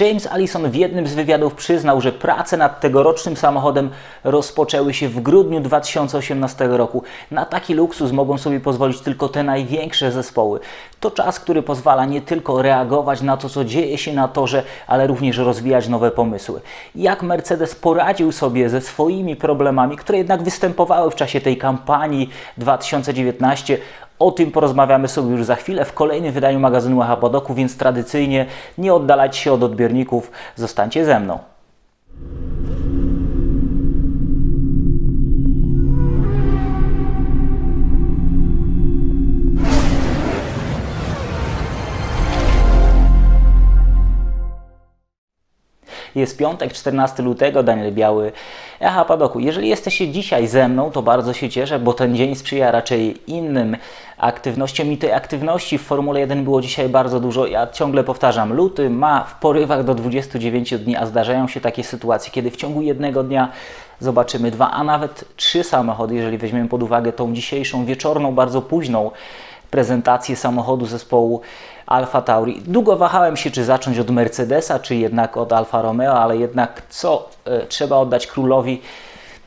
James Allison w jednym z wywiadów przyznał, że prace nad tegorocznym samochodem rozpoczęły się w grudniu 2018 roku. Na taki luksus mogą sobie pozwolić tylko te największe zespoły. To czas, który pozwala nie tylko reagować na to, co dzieje się na torze, ale również rozwijać nowe pomysły. Jak Mercedes poradził sobie ze swoimi problemami, które jednak występowały w czasie tej kampanii 2019 o tym porozmawiamy sobie już za chwilę w kolejnym wydaniu magazynu Macha Podoku, więc tradycyjnie nie oddalać się od odbiorników, zostańcie ze mną. Jest piątek, 14 lutego, Daniel Biały, Echa Padoku. Jeżeli jesteście dzisiaj ze mną, to bardzo się cieszę, bo ten dzień sprzyja raczej innym aktywnościom i tej aktywności w Formule 1 było dzisiaj bardzo dużo. Ja ciągle powtarzam, luty ma w porywach do 29 dni, a zdarzają się takie sytuacje, kiedy w ciągu jednego dnia zobaczymy dwa, a nawet trzy samochody, jeżeli weźmiemy pod uwagę tą dzisiejszą wieczorną, bardzo późną prezentację samochodu zespołu Alfa Tauri. Długo wahałem się, czy zacząć od Mercedesa, czy jednak od Alfa Romeo, ale jednak co e, trzeba oddać królowi,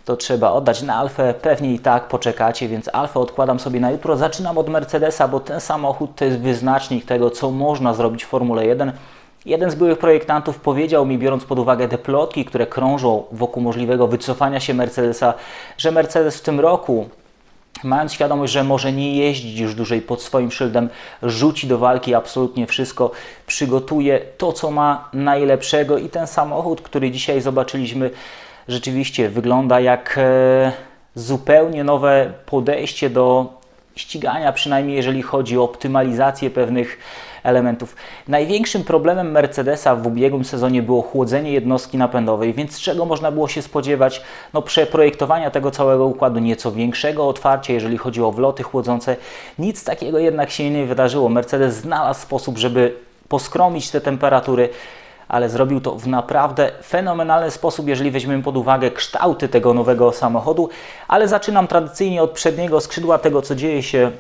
to trzeba oddać na Alfę. Pewnie i tak poczekacie, więc Alfę odkładam sobie na jutro. Zaczynam od Mercedesa, bo ten samochód to jest wyznacznik tego, co można zrobić w Formule 1. Jeden z byłych projektantów powiedział mi, biorąc pod uwagę te plotki, które krążą wokół możliwego wycofania się Mercedesa, że Mercedes w tym roku mając świadomość, że może nie jeździć już dłużej pod swoim szyldem, rzuci do walki absolutnie wszystko, przygotuje to, co ma najlepszego i ten samochód, który dzisiaj zobaczyliśmy, rzeczywiście wygląda jak e, zupełnie nowe podejście do ścigania, przynajmniej jeżeli chodzi o optymalizację pewnych elementów. Największym problemem Mercedesa w ubiegłym sezonie było chłodzenie jednostki napędowej, więc czego można było się spodziewać? No przeprojektowania tego całego układu, nieco większego otwarcia, jeżeli chodzi o wloty chłodzące. Nic takiego jednak się nie wydarzyło. Mercedes znalazł sposób, żeby poskromić te temperatury ale zrobił to w naprawdę fenomenalny sposób, jeżeli weźmiemy pod uwagę kształty tego nowego samochodu. Ale zaczynam tradycyjnie od przedniego skrzydła tego, co dzieje się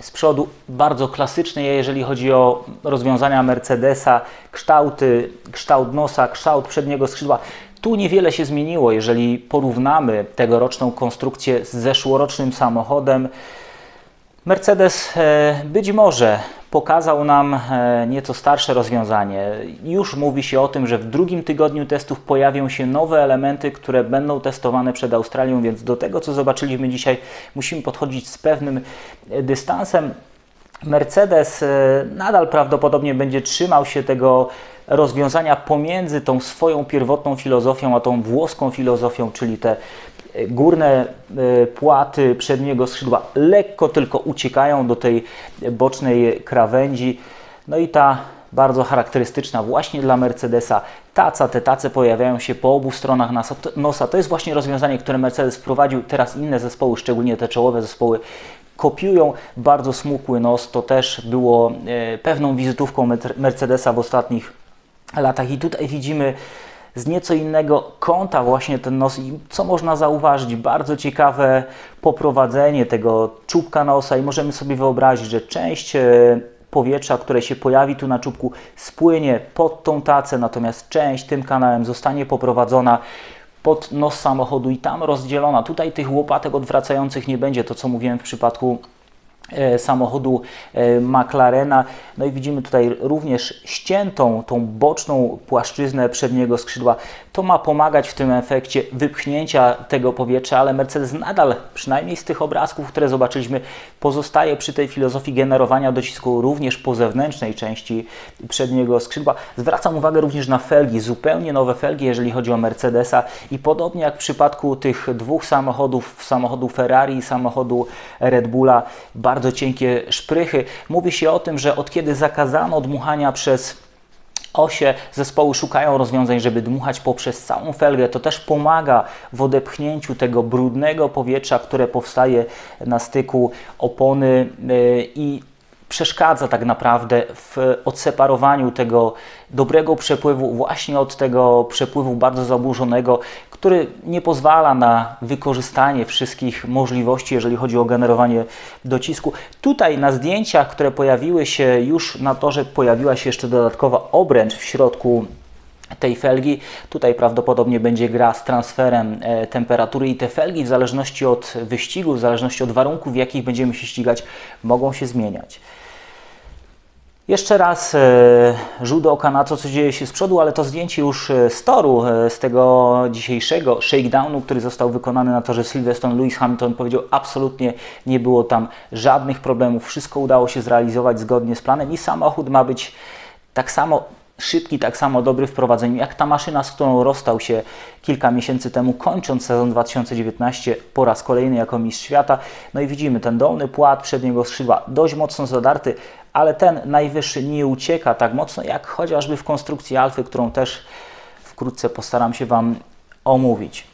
z przodu. Bardzo klasyczne, jeżeli chodzi o rozwiązania Mercedesa, kształty, kształt nosa, kształt przedniego skrzydła. Tu niewiele się zmieniło, jeżeli porównamy tegoroczną konstrukcję z zeszłorocznym samochodem. Mercedes e, być może pokazał nam e, nieco starsze rozwiązanie. Już mówi się o tym, że w drugim tygodniu testów pojawią się nowe elementy, które będą testowane przed Australią, więc do tego, co zobaczyliśmy dzisiaj, musimy podchodzić z pewnym e, dystansem. Mercedes nadal prawdopodobnie będzie trzymał się tego rozwiązania pomiędzy tą swoją pierwotną filozofią, a tą włoską filozofią, czyli te górne e, płaty przedniego skrzydła lekko tylko uciekają do tej bocznej krawędzi. No i ta bardzo charakterystyczna właśnie dla Mercedesa taca, te tace pojawiają się po obu stronach nosa. To jest właśnie rozwiązanie, które Mercedes wprowadził. Teraz inne zespoły, szczególnie te czołowe zespoły, kopiują bardzo smukły nos. To też było e, pewną wizytówką Mercedesa w ostatnich latach i tutaj widzimy z nieco innego kąta właśnie ten nos i co można zauważyć, bardzo ciekawe poprowadzenie tego czubka nosa i możemy sobie wyobrazić, że część e, powietrza, które się pojawi tu na czubku spłynie pod tą tacę, natomiast część tym kanałem zostanie poprowadzona pod nos samochodu i tam rozdzielona. Tutaj tych łopatek odwracających nie będzie, to co mówiłem w przypadku samochodu e, McLarena. No i widzimy tutaj również ściętą tą boczną płaszczyznę przedniego skrzydła. To ma pomagać w tym efekcie wypchnięcia tego powietrza, ale Mercedes nadal, przynajmniej z tych obrazków, które zobaczyliśmy, pozostaje przy tej filozofii generowania docisku również po zewnętrznej części przedniego skrzydła. Zwracam uwagę również na felgi, zupełnie nowe felgi, jeżeli chodzi o Mercedesa i podobnie jak w przypadku tych dwóch samochodów, samochodu Ferrari i samochodu Red Bulla, bardzo cienkie szprychy. Mówi się o tym, że od kiedy zakazano dmuchania przez osie zespoły szukają rozwiązań, żeby dmuchać poprzez całą felgę. To też pomaga w odepchnięciu tego brudnego powietrza, które powstaje na styku opony y, i przeszkadza tak naprawdę w odseparowaniu tego dobrego przepływu właśnie od tego przepływu bardzo zaburzonego, który nie pozwala na wykorzystanie wszystkich możliwości, jeżeli chodzi o generowanie docisku. Tutaj na zdjęciach, które pojawiły się już na torze, pojawiła się jeszcze dodatkowa obręcz w środku tej felgi. Tutaj prawdopodobnie będzie gra z transferem e, temperatury i te felgi w zależności od wyścigu, w zależności od warunków, w jakich będziemy się ścigać, mogą się zmieniać. Jeszcze raz e, rzut oka na to, co dzieje się z przodu, ale to zdjęcie już e, z toru, e, z tego dzisiejszego shakedownu, który został wykonany na torze Silverstone. Lewis Hamilton powiedział, absolutnie nie było tam żadnych problemów, wszystko udało się zrealizować zgodnie z planem i samochód ma być tak samo szybki, tak samo dobry w prowadzeniu, jak ta maszyna, z którą rozstał się kilka miesięcy temu, kończąc sezon 2019 po raz kolejny jako mistrz świata. No i widzimy ten dolny płat przedniego skrzydła dość mocno zadarty, ale ten najwyższy nie ucieka tak mocno, jak chociażby w konstrukcji Alfy, którą też wkrótce postaram się Wam omówić.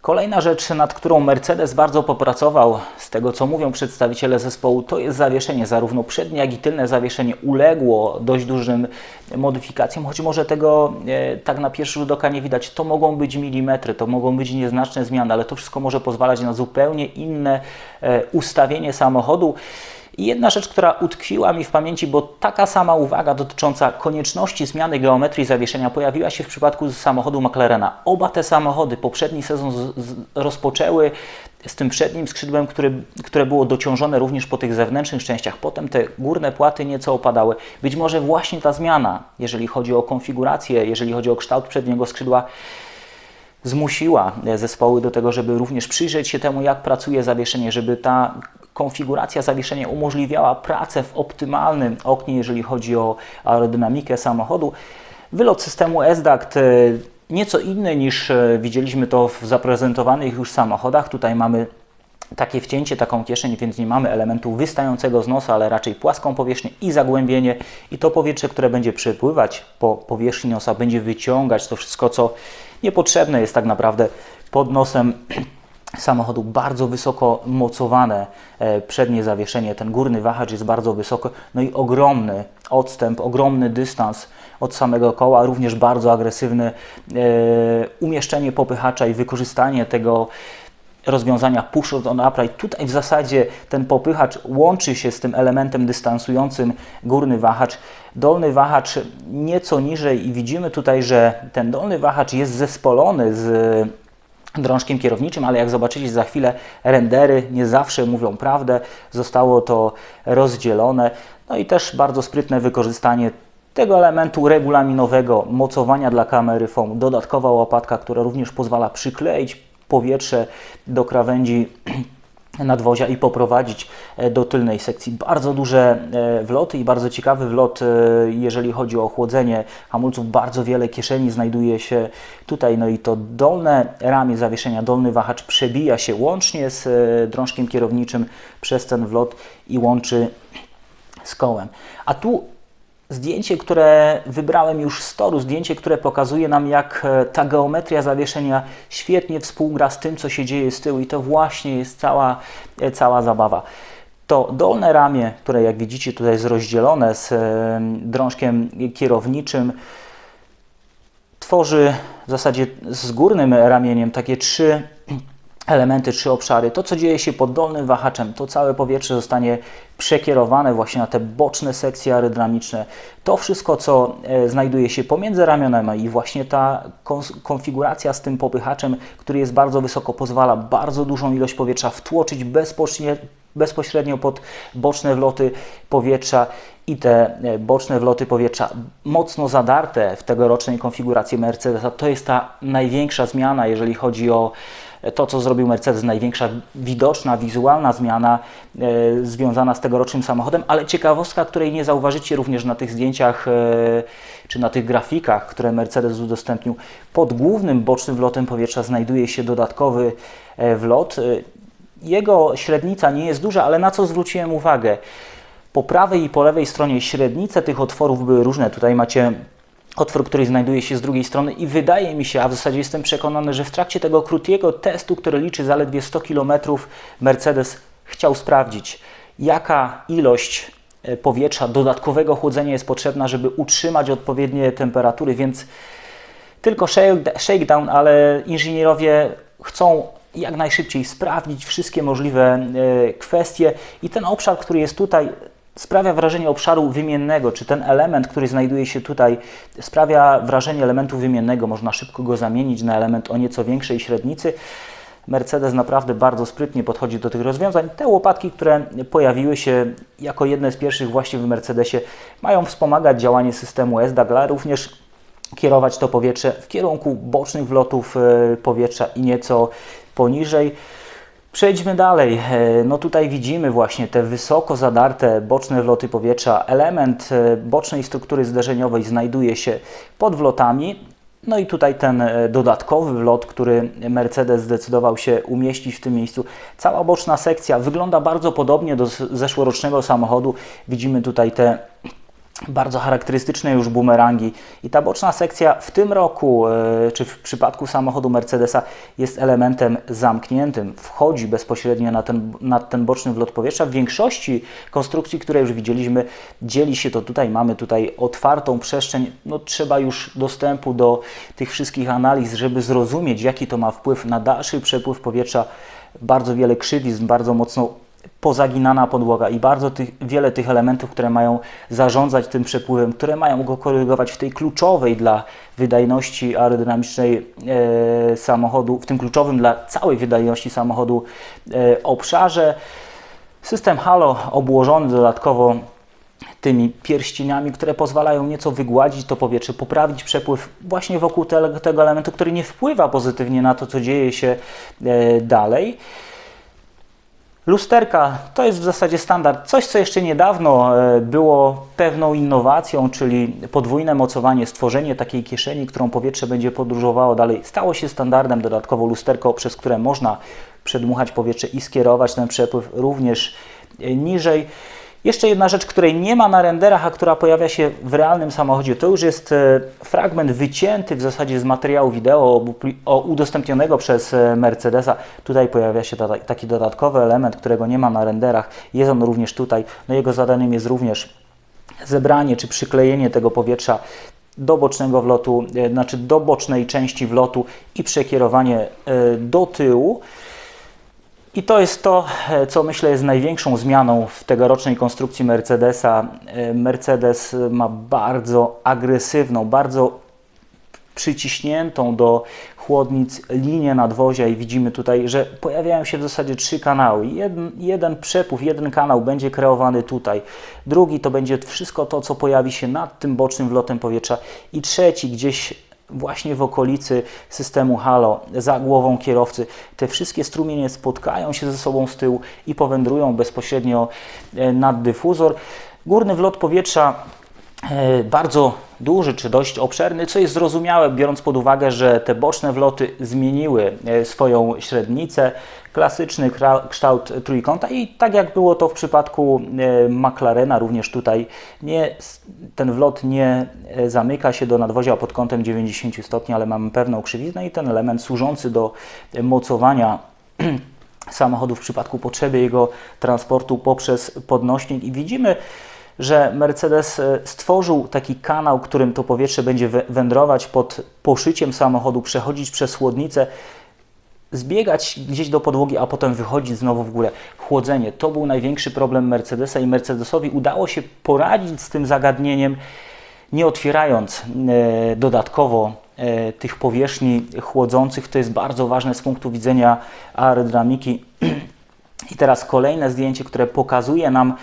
Kolejna rzecz, nad którą Mercedes bardzo popracował, z tego co mówią przedstawiciele zespołu, to jest zawieszenie. Zarówno przednie, jak i tylne zawieszenie uległo dość dużym modyfikacjom, choć może tego e, tak na pierwszy rzut oka nie widać. To mogą być milimetry, to mogą być nieznaczne zmiany, ale to wszystko może pozwalać na zupełnie inne e, ustawienie samochodu. I jedna rzecz, która utkwiła mi w pamięci, bo taka sama uwaga dotycząca konieczności zmiany geometrii zawieszenia pojawiła się w przypadku samochodu McLarena. Oba te samochody poprzedni sezon z, z, rozpoczęły z tym przednim skrzydłem, który, które było dociążone również po tych zewnętrznych częściach. Potem te górne płaty nieco opadały. Być może właśnie ta zmiana, jeżeli chodzi o konfigurację, jeżeli chodzi o kształt przedniego skrzydła, zmusiła zespoły do tego, żeby również przyjrzeć się temu, jak pracuje zawieszenie, żeby ta konfiguracja zawieszenia umożliwiała pracę w optymalnym oknie, jeżeli chodzi o aerodynamikę samochodu. Wylot systemu SDACT e, nieco inny niż e, widzieliśmy to w zaprezentowanych już samochodach. Tutaj mamy takie wcięcie, taką kieszeń, więc nie mamy elementu wystającego z nosa, ale raczej płaską powierzchnię i zagłębienie i to powietrze, które będzie przepływać po powierzchni nosa, będzie wyciągać to wszystko, co niepotrzebne jest tak naprawdę pod nosem samochodu bardzo wysoko mocowane e, przednie zawieszenie, ten górny wahacz jest bardzo wysoko, no i ogromny odstęp, ogromny dystans od samego koła, również bardzo agresywne e, umieszczenie popychacza i wykorzystanie tego rozwiązania push on upright. Tutaj w zasadzie ten popychacz łączy się z tym elementem dystansującym górny wahacz. Dolny wahacz nieco niżej i widzimy tutaj, że ten dolny wahacz jest zespolony z drążkiem kierowniczym, ale jak zobaczycie za chwilę rendery nie zawsze mówią prawdę, zostało to rozdzielone. No i też bardzo sprytne wykorzystanie tego elementu regulaminowego mocowania dla kamery foam, dodatkowa łopatka, która również pozwala przykleić powietrze do krawędzi nadwozia i poprowadzić e, do tylnej sekcji. Bardzo duże e, wloty i bardzo ciekawy wlot, e, jeżeli chodzi o ochłodzenie hamulców. Bardzo wiele kieszeni znajduje się tutaj, no i to dolne ramię zawieszenia, dolny wahacz przebija się łącznie z drążkiem kierowniczym przez ten wlot i łączy z kołem. A tu Zdjęcie, które wybrałem już z toru, zdjęcie, które pokazuje nam, jak e, ta geometria zawieszenia świetnie współgra z tym, co się dzieje z tyłu, i to właśnie jest cała, e, cała zabawa. To dolne ramię, które jak widzicie tutaj jest rozdzielone z e, drążkiem kierowniczym, tworzy w zasadzie z górnym ramieniem takie trzy elementy, trzy obszary. To, co dzieje się pod dolnym wahaczem, to całe powietrze zostanie przekierowane właśnie na te boczne sekcje aerodynamiczne. To wszystko, co e, znajduje się pomiędzy ramionami i właśnie ta konfiguracja z tym popychaczem, który jest bardzo wysoko, pozwala bardzo dużą ilość powietrza wtłoczyć bezpośrednio pod boczne wloty powietrza i te e, boczne wloty powietrza mocno zadarte w tegorocznej konfiguracji Mercedesa. To jest ta największa zmiana, jeżeli chodzi o to, co zrobił Mercedes, największa widoczna, wizualna zmiana e, związana z tegorocznym samochodem, ale ciekawostka, której nie zauważycie również na tych zdjęciach e, czy na tych grafikach, które Mercedes udostępnił. Pod głównym bocznym wlotem powietrza znajduje się dodatkowy e, wlot. Jego średnica nie jest duża, ale na co zwróciłem uwagę? Po prawej i po lewej stronie średnice tych otworów były różne. Tutaj macie otwór, który znajduje się z drugiej strony i wydaje mi się, a w zasadzie jestem przekonany, że w trakcie tego krótkiego testu, który liczy zaledwie 100 km, Mercedes chciał sprawdzić, jaka ilość e, powietrza, dodatkowego chłodzenia jest potrzebna, żeby utrzymać odpowiednie temperatury, więc tylko shakedown, ale inżynierowie chcą jak najszybciej sprawdzić wszystkie możliwe e, kwestie i ten obszar, który jest tutaj sprawia wrażenie obszaru wymiennego, czy ten element, który znajduje się tutaj, sprawia wrażenie elementu wymiennego, można szybko go zamienić na element o nieco większej średnicy. Mercedes naprawdę bardzo sprytnie podchodzi do tych rozwiązań. Te łopatki, które pojawiły się jako jedne z pierwszych właśnie w Mercedesie, mają wspomagać działanie systemu SDAG, ale również kierować to powietrze w kierunku bocznych wlotów e, powietrza i nieco poniżej. Przejdźmy dalej. E, No tutaj widzimy właśnie te wysoko zadarte boczne wloty powietrza. Element e, bocznej struktury zderzeniowej znajduje się pod wlotami. No i tutaj ten e, dodatkowy wlot, który Mercedes zdecydował się umieścić w tym miejscu. Cała boczna sekcja wygląda bardzo podobnie do zeszłorocznego samochodu. Widzimy tutaj te bardzo charakterystyczne już bumerangi. I ta boczna sekcja w tym roku, e, czy w przypadku samochodu Mercedesa, jest elementem zamkniętym. Wchodzi bezpośrednio na ten, na ten boczny wlot powietrza. W większości konstrukcji, które już widzieliśmy, dzieli się to tutaj. Mamy tutaj otwartą przestrzeń. No, trzeba już dostępu do tych wszystkich analiz, żeby zrozumieć, jaki to ma wpływ na dalszy przepływ powietrza. Bardzo wiele krzywizn, bardzo mocno pozaginana podłoga i bardzo tych, wiele tych elementów, które mają zarządzać tym przepływem, które mają go korygować w tej kluczowej dla wydajności aerodynamicznej e, samochodu, w tym kluczowym dla całej wydajności samochodu e, obszarze. System Halo obłożony dodatkowo tymi pierścieniami, które pozwalają nieco wygładzić to powietrze, poprawić przepływ właśnie wokół te, tego elementu, który nie wpływa pozytywnie na to, co dzieje się e, dalej. Lusterka to jest w zasadzie standard. Coś, co jeszcze niedawno e, było pewną innowacją, czyli podwójne mocowanie, stworzenie takiej kieszeni, którą powietrze będzie podróżowało dalej, stało się standardem. Dodatkowo lusterko, przez które można przedmuchać powietrze i skierować ten przepływ również e, niżej. Jeszcze jedna rzecz, której nie ma na renderach, a która pojawia się w realnym samochodzie, to już jest e, fragment wycięty w zasadzie z materiału wideo udostępnionego przez e, Mercedesa. Tutaj pojawia się ta, taki dodatkowy element, którego nie ma na renderach. Jest on również tutaj. No jego zadaniem jest również zebranie czy przyklejenie tego powietrza do bocznego wlotu, e, znaczy do bocznej części wlotu i przekierowanie do tyłu. I to jest to, e, co myślę jest największą zmianą w tegorocznej konstrukcji Mercedesa. E, Mercedes ma bardzo agresywną, bardzo przyciśniętą do chłodnic linię nadwozia i widzimy tutaj, że pojawiają się w zasadzie trzy kanały. Jeden, jeden przepływ, jeden kanał będzie kreowany tutaj, drugi to będzie wszystko to, co pojawi się nad tym bocznym wlotem powietrza i trzeci gdzieś właśnie w okolicy systemu halo, za głową kierowcy. Te wszystkie strumienie spotkają się ze sobą z tyłu i powędrują bezpośrednio e, nad dyfuzor. Górny wlot powietrza bardzo duży czy dość obszerny, co jest zrozumiałe, biorąc pod uwagę, że te boczne wloty zmieniły e, swoją średnicę, klasyczny kształt trójkąta i tak jak było to w przypadku e, McLarena, również tutaj nie, ten wlot nie e, zamyka się do nadwozia pod kątem 90 stopni, ale mamy pewną krzywiznę i ten element służący do e, mocowania samochodu w przypadku potrzeby jego transportu poprzez podnośnik. I widzimy, że Mercedes e, stworzył taki kanał, którym to powietrze będzie wę- wędrować pod poszyciem samochodu, przechodzić przez chłodnicę, zbiegać gdzieś do podłogi, a potem wychodzić znowu w górę. Chłodzenie to był największy problem Mercedesa i Mercedesowi udało się poradzić z tym zagadnieniem, nie otwierając e, dodatkowo e, tych powierzchni chłodzących. To jest bardzo ważne z punktu widzenia aerodynamiki. I teraz kolejne zdjęcie, które pokazuje nam,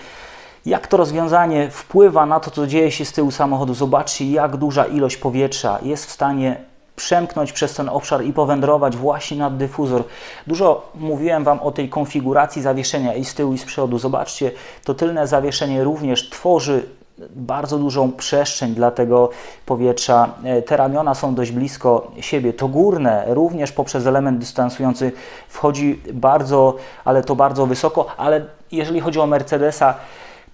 jak to rozwiązanie wpływa na to, co dzieje się z tyłu samochodu. Zobaczcie, jak duża ilość powietrza jest w stanie przemknąć przez ten obszar i powędrować właśnie nad dyfuzor. Dużo mówiłem Wam o tej konfiguracji zawieszenia i z tyłu i z przodu. Zobaczcie, to tylne zawieszenie również tworzy bardzo dużą przestrzeń dla tego powietrza. E, Te ramiona są dość blisko siebie. To górne również poprzez element dystansujący wchodzi bardzo, ale to bardzo wysoko, ale jeżeli chodzi o Mercedesa,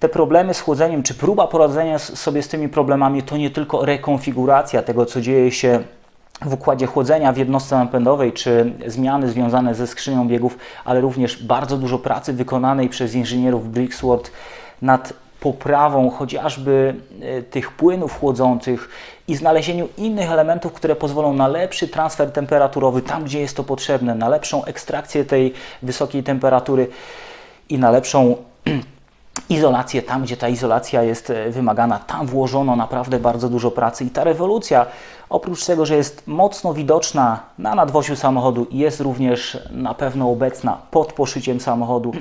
te problemy z chłodzeniem, czy próba poradzenia sobie z tymi problemami, to nie tylko rekonfiguracja tego, co dzieje się w układzie chłodzenia w jednostce napędowej, czy zmiany związane ze skrzynią biegów, ale również bardzo dużo pracy wykonanej przez inżynierów Brixworth nad poprawą chociażby e, tych płynów chłodzących i znalezieniu innych elementów, które pozwolą na lepszy transfer temperaturowy tam, gdzie jest to potrzebne, na lepszą ekstrakcję tej wysokiej temperatury i na lepszą izolację tam, gdzie ta izolacja jest e, wymagana. Tam włożono naprawdę bardzo dużo pracy i ta rewolucja, oprócz tego, że jest mocno widoczna na nadwosiu samochodu, jest również na pewno obecna pod poszyciem samochodu.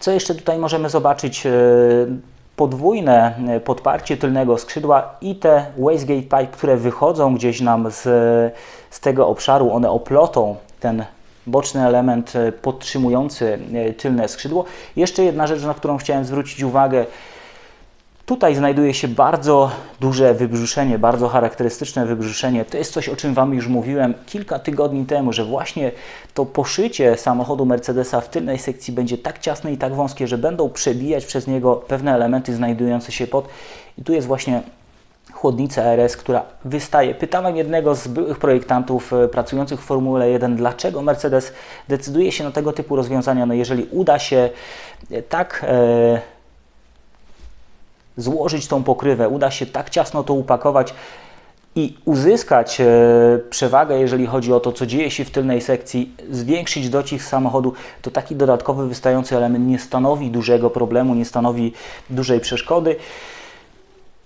Co jeszcze tutaj możemy zobaczyć? E, Podwójne e, podparcie tylnego skrzydła i te wastegate pipe, które wychodzą gdzieś nam z, z tego obszaru, one oplotą ten boczny element e, podtrzymujący e, tylne skrzydło. Jeszcze jedna rzecz, na którą chciałem zwrócić uwagę. Tutaj znajduje się bardzo duże wybrzuszenie, bardzo charakterystyczne wybrzuszenie. To jest coś, o czym Wam już mówiłem kilka tygodni temu, że właśnie to poszycie samochodu Mercedesa w tylnej sekcji będzie tak ciasne i tak wąskie, że będą przebijać przez niego pewne elementy znajdujące się pod. I tu jest właśnie chłodnica RS, która wystaje. Pytałem jednego z byłych projektantów e, pracujących w Formule 1, dlaczego Mercedes decyduje się na tego typu rozwiązania. No jeżeli uda się e, tak e, złożyć tą pokrywę, uda się tak ciasno to upakować i uzyskać e, przewagę, jeżeli chodzi o to, co dzieje się w tylnej sekcji, zwiększyć docisk samochodu, to taki dodatkowy wystający element nie stanowi dużego problemu, nie stanowi dużej przeszkody.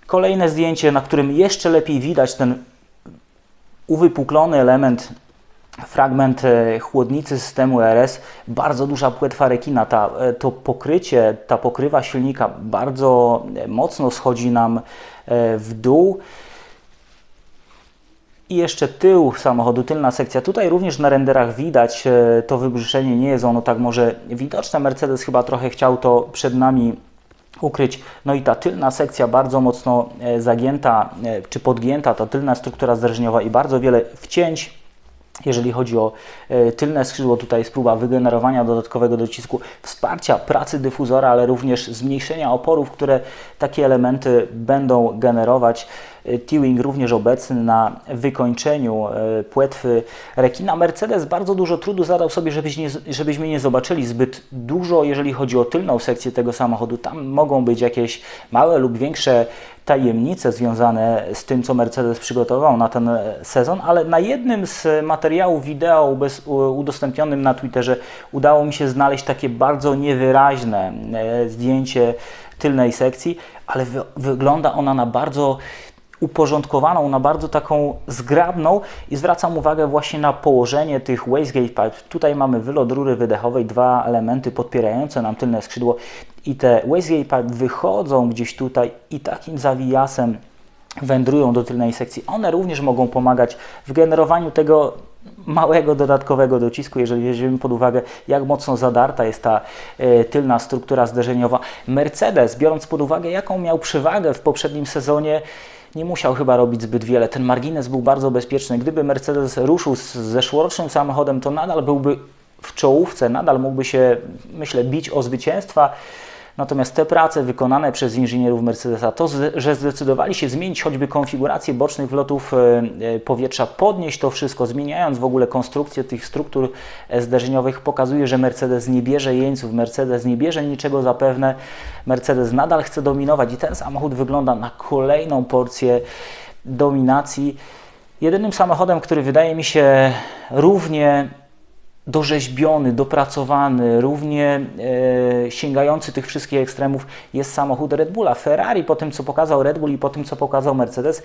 Kolejne zdjęcie, na którym jeszcze lepiej widać ten uwypuklony element, fragment e, chłodnicy systemu RS, bardzo duża płetwa rekina, ta, e, to pokrycie, ta pokrywa silnika bardzo e, mocno schodzi nam w dół. I jeszcze tył samochodu, tylna sekcja. Tutaj również na renderach widać to wybrzuszenie, nie jest ono tak może widoczne. Mercedes chyba trochę chciał to przed nami ukryć. No i ta tylna sekcja bardzo mocno e, zagięta e, czy podgięta, ta tylna struktura zderzeniowa i bardzo wiele wcięć. Jeżeli chodzi o e, tylne skrzydło, tutaj jest próba wygenerowania dodatkowego docisku, wsparcia pracy dyfuzora, ale również zmniejszenia oporów, które takie elementy będą generować. Tewing również obecny na wykończeniu e, płetwy rekina. Mercedes bardzo dużo trudu zadał sobie, żebyś żebyśmy nie zobaczyli zbyt dużo, jeżeli chodzi o tylną sekcję tego samochodu. Tam mogą być jakieś małe lub większe tajemnice związane z tym, co Mercedes przygotował na ten e, sezon, ale na jednym z materiałów wideo udostępnionym na Twitterze udało mi się znaleźć takie bardzo niewyraźne e, zdjęcie tylnej sekcji, ale wy wygląda ona na bardzo uporządkowaną, na bardzo taką zgrabną i zwracam uwagę właśnie na położenie tych wastegate pipe. Tutaj mamy wylot rury wydechowej, dwa elementy podpierające nam tylne skrzydło i te wastegate pipe wychodzą gdzieś tutaj i takim zawijasem wędrują do tylnej sekcji. One również mogą pomagać w generowaniu tego małego dodatkowego docisku, jeżeli weźmiemy pod uwagę, jak mocno zadarta jest ta e, tylna struktura zderzeniowa. Mercedes, biorąc pod uwagę, jaką miał przewagę w poprzednim sezonie, nie musiał chyba robić zbyt wiele. Ten margines był bardzo bezpieczny. Gdyby Mercedes ruszył z zeszłorocznym samochodem, to nadal byłby w czołówce, nadal mógłby się, myślę, bić o zwycięstwa. Natomiast te prace wykonane przez inżynierów Mercedesa, to, że zdecydowali się zmienić choćby konfigurację bocznych wlotów e, e, powietrza, podnieść to wszystko, zmieniając w ogóle konstrukcję tych struktur e, zderzeniowych, pokazuje, że Mercedes nie bierze jeńców, Mercedes nie bierze niczego zapewne, Mercedes nadal chce dominować i ten samochód wygląda na kolejną porcję dominacji. Jedynym samochodem, który wydaje mi się równie dorzeźbiony, dopracowany, równie e, sięgający tych wszystkich ekstremów jest samochód Red Bulla. Ferrari po tym, co pokazał Red Bull i po tym, co pokazał Mercedes,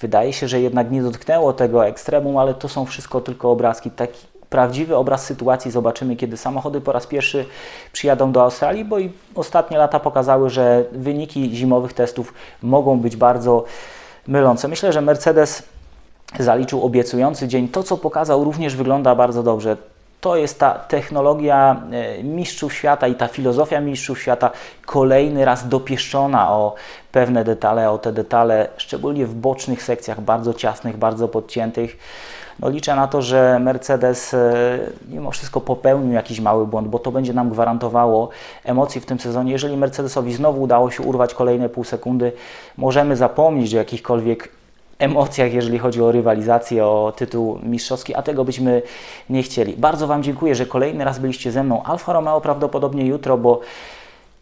wydaje się, że jednak nie dotknęło tego ekstremum, ale to są wszystko tylko obrazki. Taki prawdziwy obraz sytuacji zobaczymy, kiedy samochody po raz pierwszy przyjadą do Australii, bo i ostatnie lata pokazały, że wyniki zimowych testów mogą być bardzo mylące. Myślę, że Mercedes zaliczył obiecujący dzień. To, co pokazał, również wygląda bardzo dobrze to jest ta technologia e, mistrzów świata i ta filozofia mistrzów świata kolejny raz dopieszczona o pewne detale, o te detale, szczególnie w bocznych sekcjach, bardzo ciasnych, bardzo podciętych. No liczę na to, że Mercedes e, mimo wszystko popełnił jakiś mały błąd, bo to będzie nam gwarantowało emocji w tym sezonie. Jeżeli Mercedesowi znowu udało się urwać kolejne pół sekundy, możemy zapomnieć o jakichkolwiek emocjach, jeżeli chodzi o rywalizację, o tytuł mistrzowski, a tego byśmy nie chcieli. Bardzo Wam dziękuję, że kolejny raz byliście ze mną. Alfa Romeo prawdopodobnie jutro, bo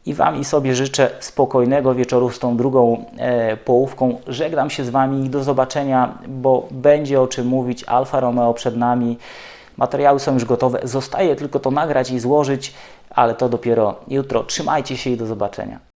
i Wam i sobie życzę spokojnego wieczoru z tą drugą e, połówką. Żegnam się z Wami i do zobaczenia, bo będzie o czym mówić. Alfa Romeo przed nami. Materiały są już gotowe. Zostaje tylko to nagrać i złożyć, ale to dopiero jutro. Trzymajcie się i do zobaczenia.